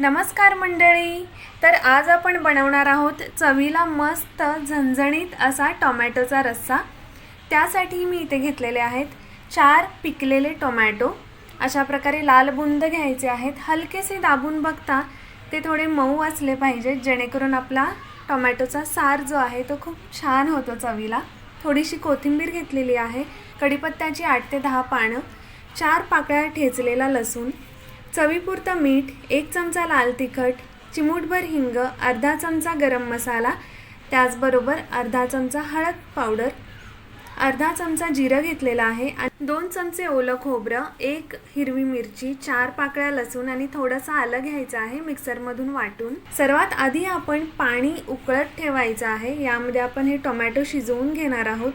नमस्कार मंडळी. तर आज आपण बनवणार आहोत चवीला मस्त झणझणीत असा टोमॅटोचा रस्सा. त्यासाठी मी इथे घेतलेले आहेत चार पिकलेले टोमॅटो. अशा प्रकारे लाल बुंद घ्यायचे आहेत. हलकेसे दाबून बघता ते थोडे मऊ असले पाहिजेत जेणेकरून आपला टोमॅटोचा सार जो आहे तो खूप छान होतो चवीला. थोडीशी कोथिंबीर घेतलेली आहे कढीपत्त्याची आठ ते दहा पानं चार पाकळ्या ठेचलेला लसूण चवीपुरतं मीठ एक चमचा लाल तिखट चिमूटभर हिंग अर्धा चमचा गरम मसाला त्याचबरोबर अर्धा चमचा हळद पावडर अर्धा चमचा जिरं घेतलेला आहे आणि दोन चमचे ओलं खोबरं एक हिरवी मिरची चार पाकळ्या लसूण आणि थोडंसं आलं घ्यायचं आहे मिक्सरमधून वाटून. सर्वात आधी आपण पाणी उकळत ठेवायचं आहे. यामध्ये आपण हे टोमॅटो शिजवून घेणार आहोत.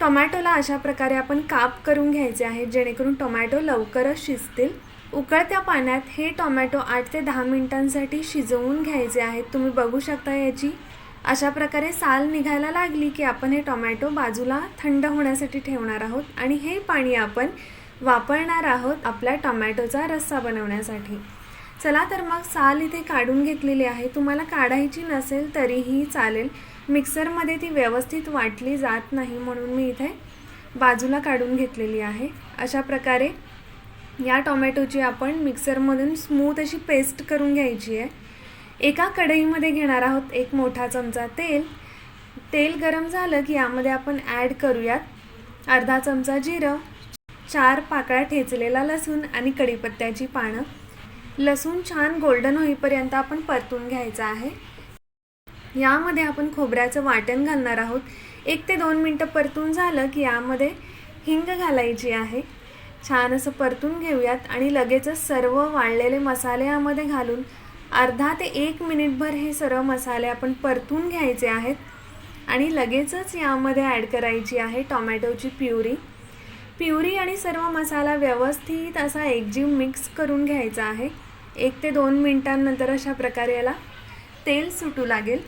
टोमॅटोला अशा प्रकारे आपण काप करून घ्यायचे आहे जेणेकरून टोमॅटो लवकरच शिजतील. उकळत्या पाण्यात हे टोमॅटो आठ ते दहा मिनिटांसाठी शिजवून घ्यायचे आहेत. तुम्ही बघू शकता याची अशा प्रकारे साल निघायला लागली की आपण हे टोमॅटो बाजूला थंड होण्यासाठी ठेवणार आहोत आणि हे पाणी आपण वापरणार आहोत आपल्या टोमॅटोचा रस्सा बनवण्यासाठी. चला तर मग साल इथे काढून घेतलेली आहे. तुम्हाला काढायची नसेल तरीही चालेल. मिक्सरमध्ये ती व्यवस्थित वाटली जात नाही म्हणून मी इथे बाजूला काढून घेतलेली आहे. अशा प्रकारे या टोमॅटोची आपण मिक्सरमधून स्मूथ अशी पेस्ट करून घ्यायची आहे. एका कढईमध्ये घेणार आहोत एक मोठा चमचा तेल. तेल गरम झालं की यामध्ये आपण ॲड करूयात अर्धा चमचा जिरं चार पाकळ्या ठेचलेला लसूण आणि कढीपत्त्याची पानं. लसूण छान गोल्डन होईपर्यंत आपण परतून घ्यायचं आहे. यामध्ये आपण खोबऱ्याचं वाटण घालणार आहोत. एक ते दोन मिनटं परतून झालं की यामध्ये हिंग घालायची आहे. छान असं परतून घेऊयात आणि लगेचच सर्व वाळलेले मसाले यामध्ये घालून अर्धा ते एक मिनिटभर हे सर्व मसाले आपण परतून घ्यायचे आहेत. आणि लगेचच यामध्ये ॲड करायची आहे टोमॅटोची प्युरी. प्युरी आणि सर्व मसाला व्यवस्थित असा एकजीव मिक्स करून घ्यायचा आहे. एक ते दोन मिनटांनंतर अशा प्रकारे याला तेल सुटू लागेल.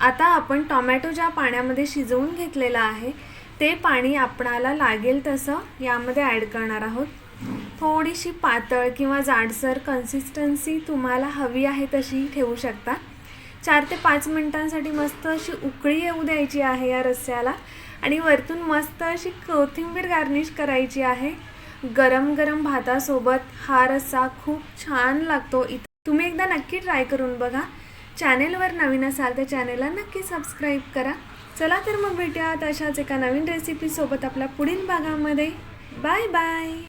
आता आपण टोमॅटो ज्या पाण्यामध्ये शिजवून घेतलेला आहे ते पाणी आपणाला लागेल तसं यामध्ये ॲड करणार आहोत. थोडीशी पातळ किंवा जाडसर कन्सिस्टन्सी तुम्हाला हवी आहे तशी ठेवू शकता. चार ते पाच मिनटांसाठी मस्त अशी उकळी येऊ द्यायची आहे या रस्स्याला आणि वरतून मस्त अशी कोथिंबीर गार्निश करायची आहे. गरम गरम भातासोबत हा रस्सा खूप छान लागतो. इत तुम्ही एकदा नक्की ट्राय करून बघा. चॅनेलवर नवीन असाल तर चॅनेलला नक्की सबस्क्राईब करा. चला तर मग भेटूयात अशाच एका नवीन रेसिपीसोबत आपल्या पुढील भागामध्ये. Bye bye